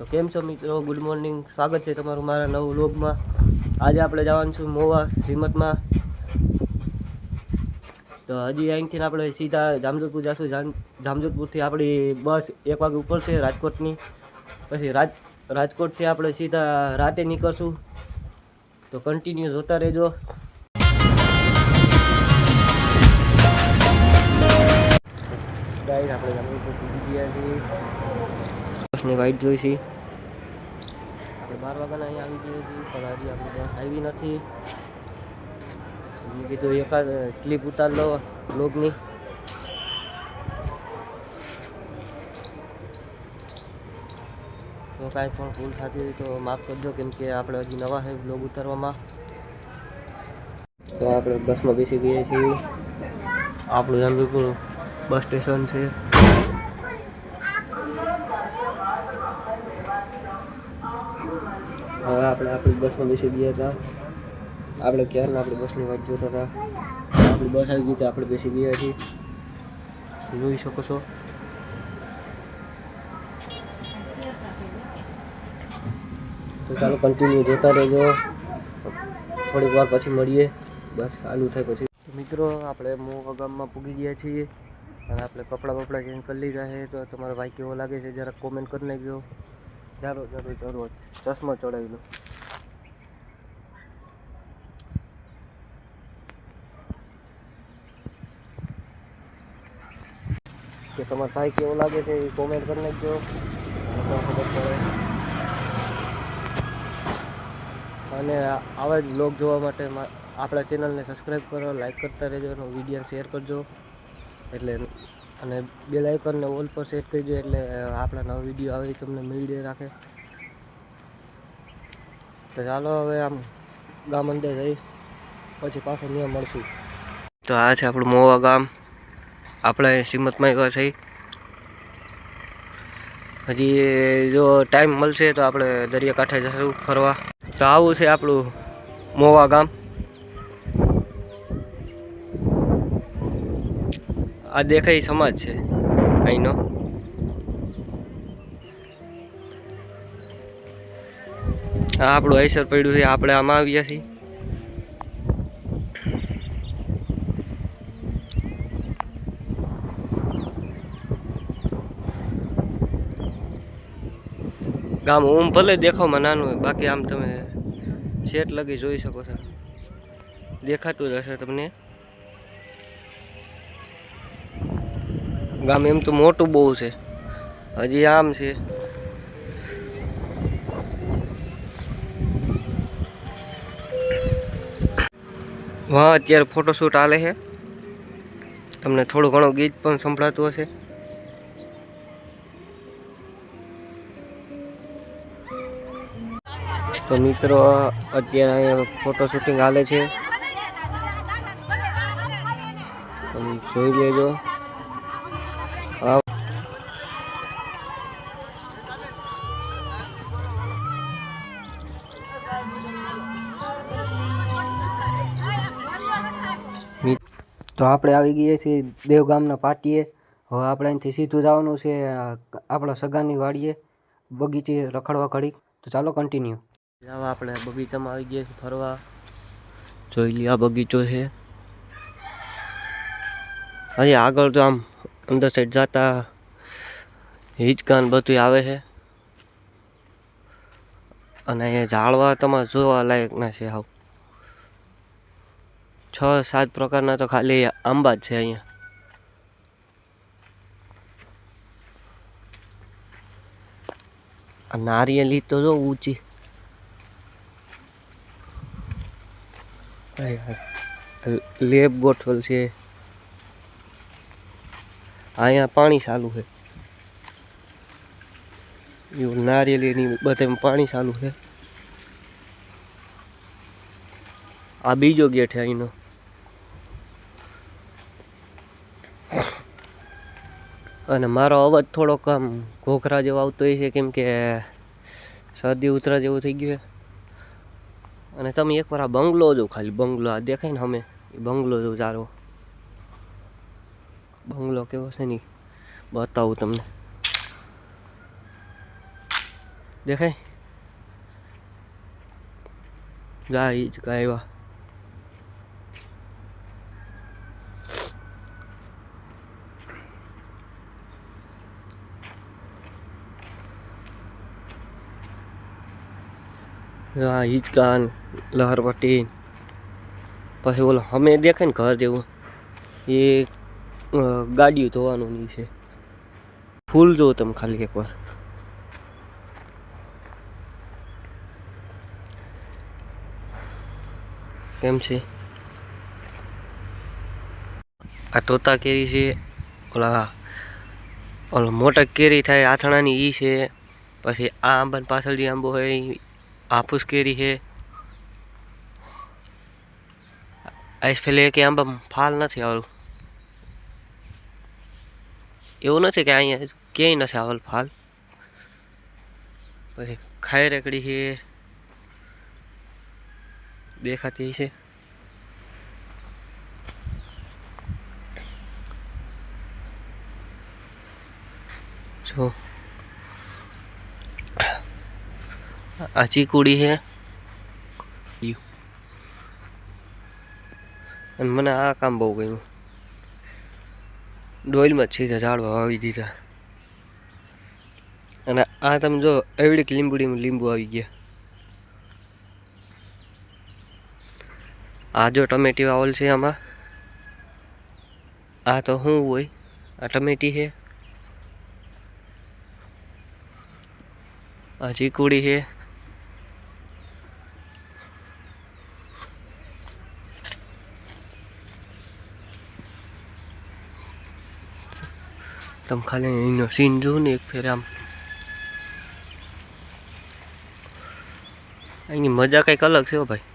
તો કેમ છો મિત્રો? ગુડ મોર્નિંગ સ્વાગત છે તમારું મારા નવું વ્લોગમાં. આજે આપણે જવાનું છું મોવા શ્રીમતમાં. તો હજી અહીંથી આપણે સીધા જામજોધપુર જઈશું જામ, જામજોધપુરથી આપણી બસ એક વાગે ઉપર છે રાજકોટની. પછી રાજ, રાજકોટથી આપણે સીધા રાતે નીકળશું. તો કન્ટિન્યુ જોતા રહેજો. આપણે જામજોધપુર ગયા છીએ. બસની વાઇટ જોઈ છે. આપણે બાર વાગ્યાના અહીંયા આવી જઈએ છીએ, પણ હજી આપણી બસ આવી નથી. મેં કીધું એકાદ ક્લિપ ઉતાર લો બ્લોગની તો કાંઈ પણ ભૂલ થતી હોય તો માફ કરજો, કેમ કે આપણે હજી નવા છે બ્લોગ ઉતારવામાં. તો આપણે બસમાં બેસી ગઈએ છીએ. આપણું જામજોધપુર બસ સ્ટેશન છે. હવે આપણે આપણી બસમાં બેસી ગયા હતા. આપણે ક્યારના આપણી બસની વાત જોતા હતા? આપણી બસ આવી ગઈ તો આપણે બેસી ગયા છીએ. જોઈ શકો છો. તો ચાલો કન્ટિન્યુ જોતા રહેજો. થોડીક વાર પછી મળીએ. બસ ચાલુ થાય પછી. મિત્રો, આપણે મોવા ગામમાં પૂગી ગયા છીએ. અને આપણે કપડાં બપડા ચેન્જ કરી લીધા છે? તો તમારો ભાઈ કેવો લાગે છે? જરાક કોમેન્ટ કરી નાખજો. ચાલો જરૂર જરૂર. ચશ્મા ચડાવી લો. કે તમારા ભાઈ કેવો લાગે છે, એ કોમેન્ટ કરી નાખજો. ખબર અને આવા જ બ્લોગ જોવા માટે આપણા ચેનલને સબસ્ક્રાઈબ કરો લાઈક કરતા રહેજો અને વીડિયો શેર કરજો. એટલે અને બેલ આઇકનને ઓલ પર સેટ દે એટલે આપણા નવા વીડિયો આવે તમને મળી રાખે. તો ચાલો હવે આમ ગામ અંદર જઈ, પછી પાછો ત્યાં મળશું. તો આ છે આપણું મોવા ગામ. આપણે અહીં એવા છે હજી જો ટાઈમ મળશે તો આપણે દરિયાકાંઠે જશું ફરવા. તો આવું છે આપણું મોવા ગામ. આ દેખાય સમાજ છે. અહીંનો. આ આપણું આઈસર પડ્યું છે, આપણે આમાં આવ્યા છીએ. ગામ ઓમ ભલે દેખાવમાં નાનું હોય, બાકી આમ તમે શેઠ લગી જોઈ શકો છો. દેખાતું જ હશે તમને. ગામ એમ તો મોટું બહુ છે. હજી આમ છે. વાહ અત્યારે ફોટોશૂટ હાલે છે. તમને થોડું ઘણું ગીત પણ સંભળાતું હશે. તો મિત્રો, અત્યારે અહીંયા ફોટો શૂટિંગ હાલે છે. તમે જોઈ લેજો. તો આપણે આવી ગયા છીએ દેવગામના પાટીએ. હવે આપણે અહીંથી સીધું જવાનું છે આપણા સગાની વાડીએ, બગીચે રખડવા ઘડીક. તો ચાલો કન્ટિન્યુ જાવ આપણે બગીચામાં આવી ગયા છીએ ફરવા. જોઈ લઈએ આ બગીચો છે. અહીં આગળ તો આમ અંદર સાઈડ જતા હિંચકાન બધું આવે છે. અને અહીંયા ઝાડવા તમારે જોવા લાયકના છે હાવ છ સાત પ્રકારના તો ખાલી આંબા જ છે અહીંયા. આ નારિયેલી તો જો ઊંચી. લેબ ગોઠવેલ છે. અહીંયા પાણી ચાલુ છે. એવું નારિયેલીની બધે પાણી ચાલુ છે. આ બીજો ગેટ છે અહીંનો. અને મારો અવાજ થોડોક આમ ઘોઘરા જેવો આવતો હોય છે, કેમ કે શરદી ઉતરા જેવું થઈ ગયું અને તમે એકવાર આ બંગલો જો ખાલી, બંગલો આ દેખાય ને અમે એ બંગલો જો ચારો બંગલો કેવો છે નહીં બતાવું તમને. દેખાય? જાય જ કાંઈ આવ્યા. હા હિંચકા લહરપટ્ટી પછી ઓલો અમે દેખાય ને ઘર જેવું. એ ગાડીઓ ધોવાનું નહીં છે. ફૂલ જો તમે ખાલી એકવાર. કેમ છે? આ તોતા કેરી છે, ઓલા, ઓલો મોટા કેરી થાય, આથણાની ઈ છે. પછી આ આંબાની પાછળ જે આંબો હોય હાફૂસ કેરી છે આઈસ ફેલે કે આંબા ફાલ નથી આવેલું એવું નથી કે અહીંયા ક્યાંય નથી આવેલું ફાલ પછી ખાઈ રેકડી છે દેખાતી છે જો આ ચીકુડી છે ઈ. અને મને આ કામ બહુ ગયું ડોઇલમાં જ સીધા ઝાડવા વાવી દીધા. અને આ તમે જો એવડીક લીંબુડીમાં લીંબુ આવી ગયા. આ જો ટમેટી વાવલ છે આમાં. આ તો શું હોય આ ટમેટી છે. આ ચીકુડી છે. તમે ખાલી એનો સીન જુઓ ને એક ફેર આમ અહીંની મજા કંઈક અલગ છે ભાઈ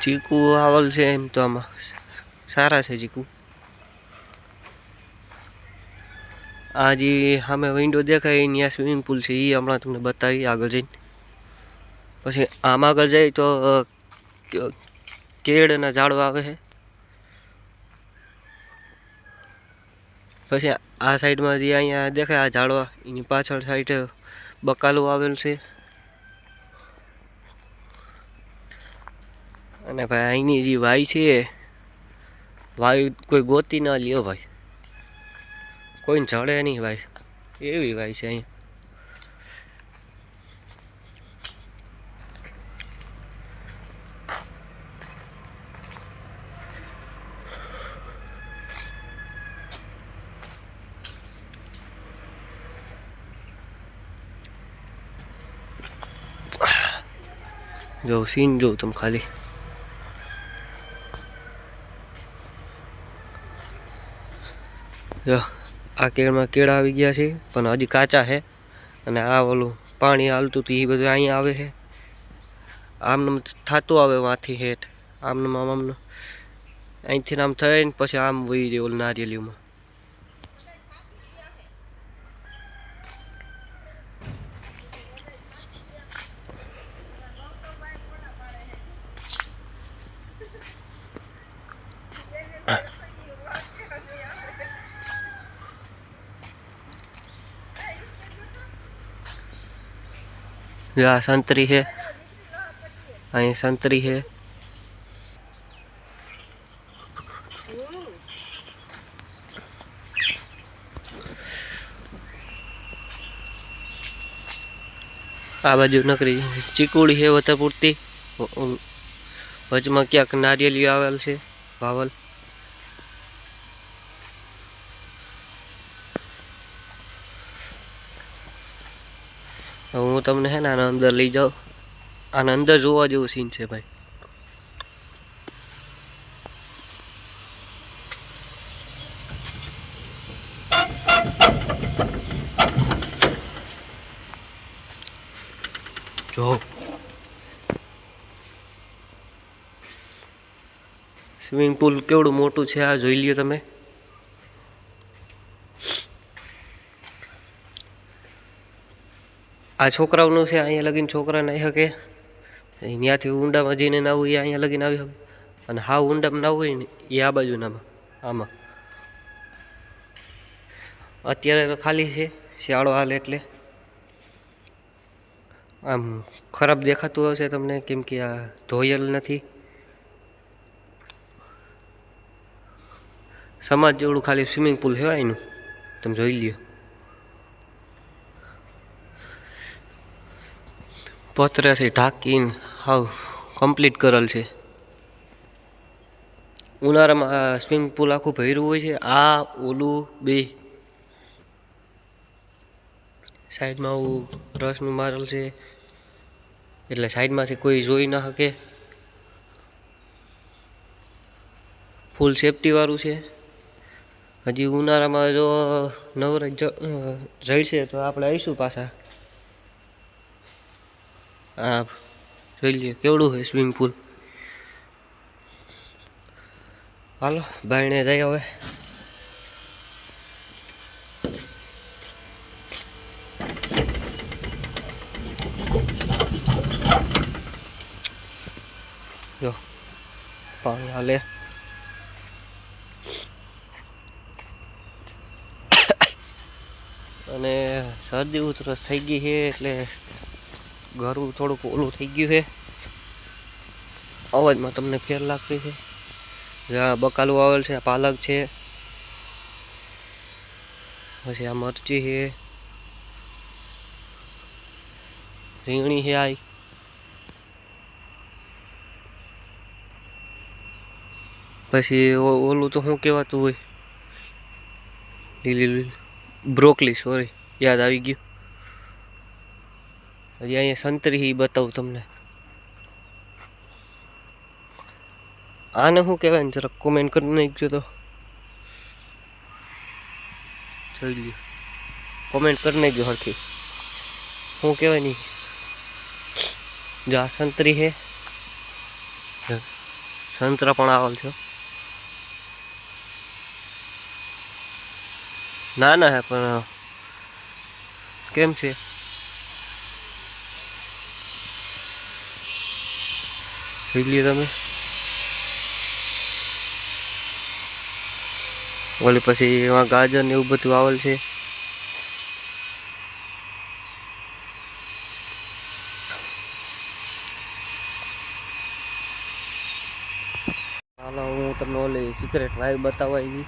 ચીકુ આવલ છે એમ તો આમાં સારા છે ચીકુ આ જે સામે વિન્ડો દેખાય એની આ સ્વિમિંગ પુલ છે એ હમણાં તમને બતાવી આગળ જઈને પછી આમ આગળ જઈએ તો કેળના ઝાડવા આવે છે. પછી આ સાઈડમાં જે અહીંયા દેખાય, આ ઝાડવા, એની પાછળ સાઈડ બકાલું આવેલું છે. અને ભાઈ, અહીંની જે વાય છે, વાય કોઈ ગોતી ના લ્યો ભાઈ. કોઈને જડે નહીં ભાઈ. એવી વાય છે અહીંયા જો સીન જો તમે ખાલી. જો, આ કેળમાં કેળા આવી ગયા છે, પણ હજી કાચા છે. અને આ ઓલું પાણી હાલતું હતું, એ બધું અહીંયા આવે છે. આમને થતું આવે વાંથી હેઠ. આમને આમ આમનું. અહીંથી આમ થઈને પછી આમ વહી રહ્યું ઓલું નારિયેલીમાં આ સંતરી છે અહીં સંતરી છે આ બાજુ નકરી ચીકુડી છે વધે પૂરતી વચમાં ક્યાંક નારિયેલી આવેલ છે વાવલ હું તમને હે ને આના અંદર લઈ જાઉં. આના અંદર જોવા જેવું સીન છે ભાઈ. જો. સ્વિમિંગ પુલ કેવડું મોટું છે આ જોઈ લ્યો તમે. આ છોકરાઓનું છે, અહીંયા લગીને છોકરા નાહી શકે ત્યાંથી ઊંડામાં જઈને નાવું એ અહીંયા લગીને આવી શકે અને હા ઊંડામાં નાવું હોય ને, એ આ બાજુનામાં, આમાં. અત્યારે તો ખાલી છે, શિયાળો હાલ એટલે. આમ ખરાબ દેખાતું હશે તમને, કેમ કે આ ધોયેલ નથી. સમાજ જેવડું ખાલી સ્વિમિંગ પુલ કહેવાય એનું. તમે જોઈ લ્યો. પતરાથી ઢાંકીને હાવ કમ્પ્લીટ કરેલ છે. ઉનાળામાં સ્વિમિંગ પુલ આખું ભર્યું હોય છે આ ઓલું બે. સાઈડમાં આવું રસનું મારેલ છે એટલે સાઈડમાંથી કોઈ જોઈ ના શકે. ફૂલ સેફટીવાળું છે. હજી ઉનાળામાં જો અ, જળશે તો આપણે આવીશું પાછા. હા જોઈ લઈએ કેવડું હોય સ્વિમિંગ પુલ હાલો ભાઈને જઈ હવે. જો, પાણી હાલે. અને શરદી ઉધરસ થઈ ગઈ છે, એટલે ઘરું થોડુંક ઓલું થઈ ગયું છે. અવાજમાં તમને ફેર લાગતી છે. જ્યાં બકાલું આવેલ છે પાલક છે. પછી આ મરચી છે. રીંગણી છે આ પછી ઓલું તો શું કહેવાતું હોય? લીલી બ્રોકલી સોરી યાદ આવી ગયું. હજી અહીંયા સંતરી બતાવું તમને. આને શું કહેવાય ને, જરાક કોમેન્ટ કરી નાખજો તો. જોઈ લ્યો. કોમેન્ટ કરી નાખજો હરખી. શું કહેવાય નહીં જો આ સંતરી છે. સંતરા પણ આવેલ છે ના ના હે પણ, કેમ છે? લ્યો તમે. ઓલી પછી એમાં ગાજર ને એવું બધું આવેલ છે. હાલો, હું તમને ઓલી સિક્રેટ વાઈવ બતાવવા આવી.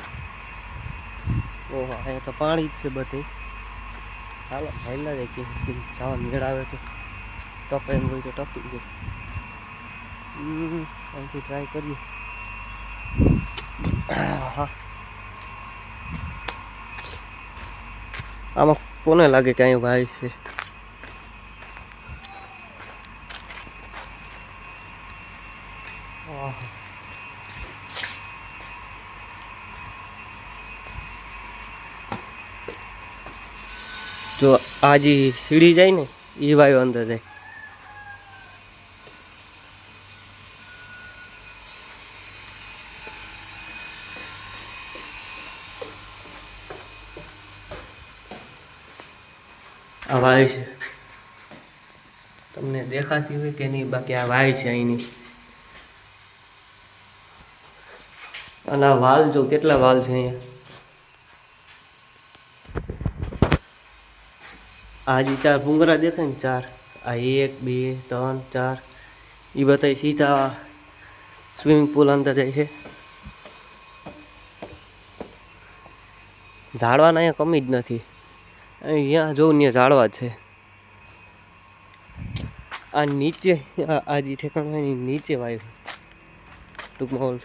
ઓહો, અહીંયા તો પાણી જ છે બધે. હાલો લાગે કે જવા આવે તો. ટપ એમ હોય તો ટપી જાય અહીંથી ટ્રાય કરીએ. આમાં કોને લાગે કે અહીં ભાઈ છે? જો આ જે સીડી જાય ને એ ભાઈઓ અંદર જાય. આ વાય છે. તમને દેખાતી હોય કે નહીં, બાકી આ વાય છે અહીંની. અને આ વાલ જો કેટલા વાલ છે અહીંયા? આ જે ચાર ભૂંગરા દેખાય ને ચાર, આ એક, બે, ત્રણ, ચાર એ બધા સીધા સ્વિમિંગ પુલ અંદર જાય છે. ઝાડવાના અહીંયા કમી જ નથી. અહીંયા જોઉં ત્યાં ઝાડવા છે. આ નીચે, આ જે ઠેકાણ હોય ને નીચે વાયુ ટૂંકમાં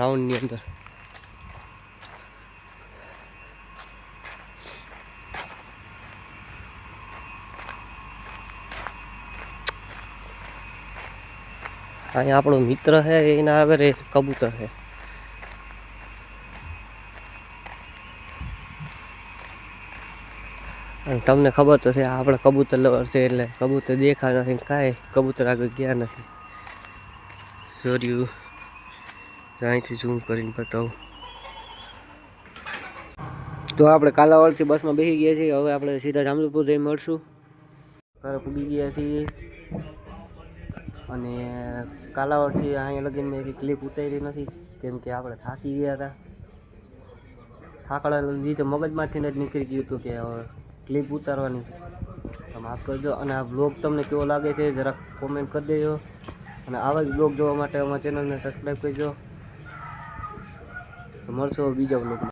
રાઉન્ડની અંદર. અહીંયા આપણો મિત્ર છે, એના આગળ કબૂતર છે. અને તમને ખબર તો છે, આપણે કબૂતર લવર છે એટલે કબૂતર દેખા નથી કાંઈ કબૂતર આગળ ગયા નથી. જોર્યું. અહીંથી ઝૂમ કરીને બતાવું. તો આપણે કાલાવાડથી બસમાં બેસી ગયા છીએ. હવે આપણે સીધા જામજોધપુર જઈ મળશું. ઘરે પૂગી ગયા છીએ. અને કાલાવાડથી અહીંયા લગીન મેં એવી ક્લિપ ઉતારી નથી. કેમ કે આપણે થાકી ગયા હતા. થાકડા લીધે મગજમાંથી જ નીકળી ગયું હતું કે હવે ક્લિપ ઉતારવાની. છે માફ કરજો, અને આ બ્લોગ તમને કેવો લાગે છે જરાક કોમેન્ટ કરી દેજો. અને આવા જ બ્લોગ જોવા માટે અમારા ચેનલને સબસ્ક્રાઈબ કરજો. મળશો બીજા બ્લોગમાં